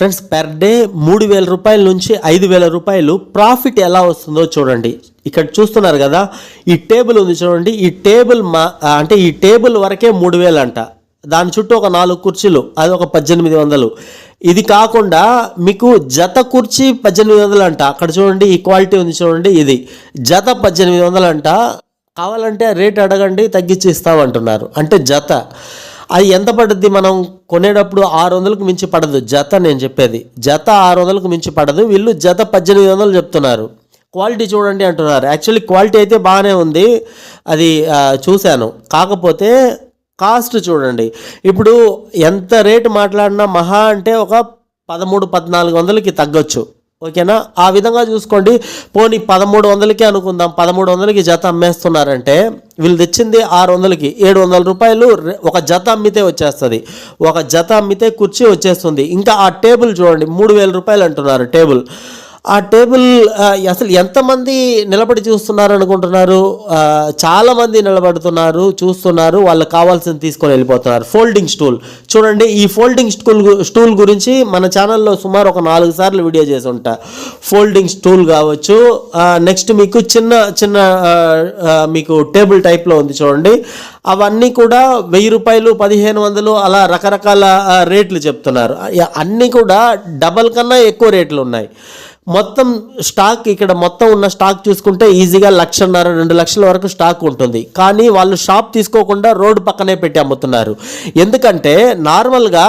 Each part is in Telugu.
ఫ్రెండ్స్ పెర్ డే మూడు వేల రూపాయల నుంచి ఐదు వేల రూపాయలు ప్రాఫిట్ ఎలా వస్తుందో చూడండి. ఇక్కడ చూస్తున్నారు కదా ఈ టేబుల్ ఉంది చూడండి. ఈ టేబుల్ మా అంటే ఈ టేబుల్ వరకే మూడు వేలు అంట. దాని చుట్టూ ఒక నాలుగు కుర్చీలు అది ఒక పద్దెనిమిది వందలు. ఇది కాకుండా మీకు జత కుర్చీ పద్దెనిమిది వందలు అంట. అక్కడ చూడండి ఈ క్వాలిటీ ఉంది చూడండి ఇది. జత పద్దెనిమిది వందలు అంట. కావాలంటే రేట్ అడగండి తగ్గించి ఇస్తామంటున్నారు. అంటే జత. అది ఎంత పడుద్ది మనం కొనేటప్పుడు ఆరు వందలకు మించి పడదు. జత నేను చెప్పేది. జత ఆరు వందలకు మించి పడదు. వీళ్ళు జత పద్దెనిమిది వందలు చెప్తున్నారు. క్వాలిటీ చూడండి అంటున్నారు. యాక్చువల్లీ క్వాలిటీ అయితే బాగానే ఉంది. అది చూశాను. కాకపోతే కాస్ట్ చూడండి. ఇప్పుడు ఎంత రేటు మాట్లాడినా మహా అంటే ఒక పదమూడు పద్నాలుగు వందలకి తగ్గొచ్చు. ఓకేనా? ఆ విధంగా చూసుకోండి. పోనీ పదమూడు వందలకి అనుకుందాం. పదమూడు వందలకి జత అమ్మేస్తున్నారంటే వీళ్ళు తెచ్చింది ఆరు వందలకి. ఏడు వందల రూపాయలు ఒక జత అమ్మితే వచ్చేస్తుంది. ఒక జత అమ్మితే కుర్చీ వచ్చేస్తుంది. ఇంకా ఆ టేబుల్ చూడండి. మూడు వేల రూపాయలు అంటున్నారు టేబుల్. ఆ టేబుల్ అసలు ఎంతమంది నిలబడి చూస్తున్నారు అనుకుంటున్నారు? చాలామంది నిలబడుతున్నారు చూస్తున్నారు వాళ్ళకి కావాల్సింది తీసుకొని వెళ్ళిపోతున్నారు. ఫోల్డింగ్ స్టూల్ చూడండి ఈ ఫోల్డింగ్ స్టూల్ గు- స్టూల్ గురించి మన ఛానల్లో సుమారు ఒక నాలుగు సార్లు వీడియో చేసి ఉంటా. ఫోల్డింగ్ స్టూల్ కావచ్చు నెక్స్ట్ మీకు చిన్న చిన్న మీకు టేబుల్ టైప్లో ఉంది చూడండి. అవన్నీ కూడా వెయ్యి రూపాయలు పదిహేను వందలు అలా రకరకాల రేట్లు చెప్తున్నారు. అన్నీ కూడా డబల్ కన్నా ఎక్కువ రేట్లు ఉన్నాయి. మొత్తం స్టాక్ ఇక్కడ మొత్తం ఉన్న స్టాక్ చూసుకుంటే ఈజీగా లక్షన్నర రెండు లక్షల వరకు స్టాక్ ఉంటుంది. కానీ వాళ్ళు షాప్ తీసుకోకుండా రోడ్డు పక్కనే పెట్టి అమ్ముతున్నారు. ఎందుకంటే నార్మల్గా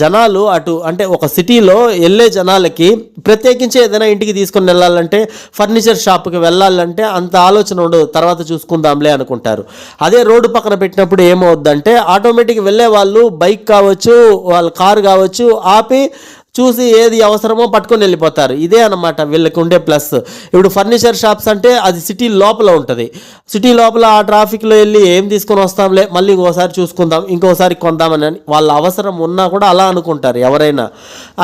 జనాలు అటు అంటే ఒక సిటీలో వెళ్ళే జనాలకి ప్రత్యేకించి ఏదైనా ఇంటికి తీసుకొని వెళ్ళాలంటే ఫర్నిచర్ షాప్కి వెళ్ళాలంటే అంత ఆలోచన ఉండదు. తర్వాత చూసుకుందాంలే అనుకుంటారు. అదే రోడ్డు పక్కన పెట్టినప్పుడు ఏమవుద్దంటే ఆటోమేటిక్ వెళ్ళే వాళ్ళు బైక్ కావచ్చు వాళ్ళ కారు కావచ్చు ఆపి చూసి ఏది అవసరమో పట్టుకొని వెళ్ళిపోతారు. ఇదే అన్నమాట వీళ్ళకి ఉండే ప్లస్. ఇప్పుడు ఫర్నిచర్ షాప్స్ అంటే అది సిటీ లోపల ఉంటుంది. సిటీ లోపల ఆ ట్రాఫిక్లో వెళ్ళి ఏం తీసుకొని వస్తాంలే మళ్ళీ ఇంకోసారి చూసుకుందాం ఇంకోసారి కొందామని అని వాళ్ళ అవసరం ఉన్నా కూడా అలా అనుకుంటారు ఎవరైనా.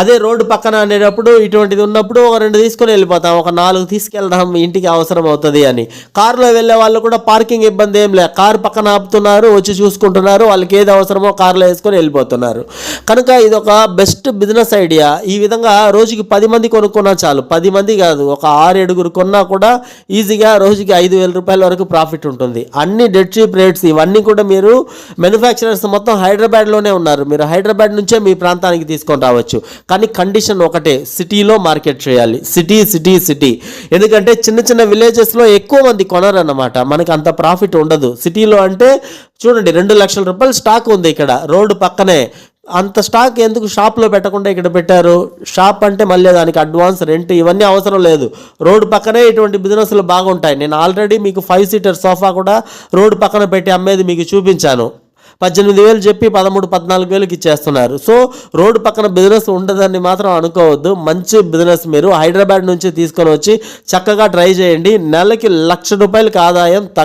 అదే రోడ్డు పక్కన అనేటప్పుడు ఇటువంటిది ఉన్నప్పుడు ఒక రెండు తీసుకొని వెళ్ళిపోతాం ఒక నాలుగు తీసుకెళ్దాం ఇంటికి అవసరం అవుతుంది అని. కారులో వెళ్ళే వాళ్ళు కూడా పార్కింగ్ ఇబ్బంది ఏం లే కారు పక్కన ఆపుతున్నారు వచ్చి చూసుకుంటున్నారు వాళ్ళకి ఏది అవసరమో కారులో వేసుకొని వెళ్ళిపోతున్నారు. కనుక ఇది ఒక బెస్ట్ బిజినెస్ ఐడియా. ఈ విధంగా రోజుకి పది మంది కొనుక్కున్నా చాలు. పది మంది కాదు ఒక ఆరు ఏడుగురు కొన్నా కూడా ఈజీగా రోజుకి ఐదు వేల రూపాయల వరకు ప్రాఫిట్ ఉంటుంది. అన్ని డెడ్ చీప్ రేట్స్ ఇవన్నీ కూడా మీరు మ్యానుఫ్యాక్చరర్స్ మొత్తం హైదరాబాద్లోనే ఉన్నారు. మీరు హైదరాబాద్ నుంచే మీ ప్రాంతానికి తీసుకొని రావచ్చు. కానీ కండిషన్ ఒకటే సిటీలో మార్కెట్ చేయాలి. City city city. ఎందుకంటే చిన్న చిన్న విలేజెస్లో ఎక్కువ మంది కొనరన్నమాట. మనకి అంత ప్రాఫిట్ ఉండదు. సిటీలో అంటే చూడండి రెండు లక్షల రూపాయలు స్టాక్ ఉంది ఇక్కడ. రోడ్డు పక్కనే అంత స్టాక్ ఎందుకు షాప్లో పెట్టకుండా ఇక్కడ పెట్టారు? షాప్ అంటే మళ్ళీ దానికి అడ్వాన్స్ రెంట్ ఇవన్నీ అవసరం లేదు. రోడ్డు పక్కనే ఇటువంటి బిజినెస్లు బాగుంటాయి. నేను ఆల్రెడీ మీకు ఫైవ్ సీటర్ సోఫా కూడా రోడ్డు పక్కన పెట్టి అమ్మేది మీకు చూపించాను. పద్దెనిమిది వేలు చెప్పి పదమూడు పద్నాలుగు వేలకు ఇచ్చేస్తున్నారు. సో రోడ్డు పక్కన బిజినెస్ ఉండదని మాత్రం అనుకోవద్దు. మంచి బిజినెస్ మీరు. హైదరాబాద్ నుంచి తీసుకొని వచ్చి చక్కగా ట్రై చేయండి. నెలకి లక్ష రూపాయలకి ఆదాయం తగ్గ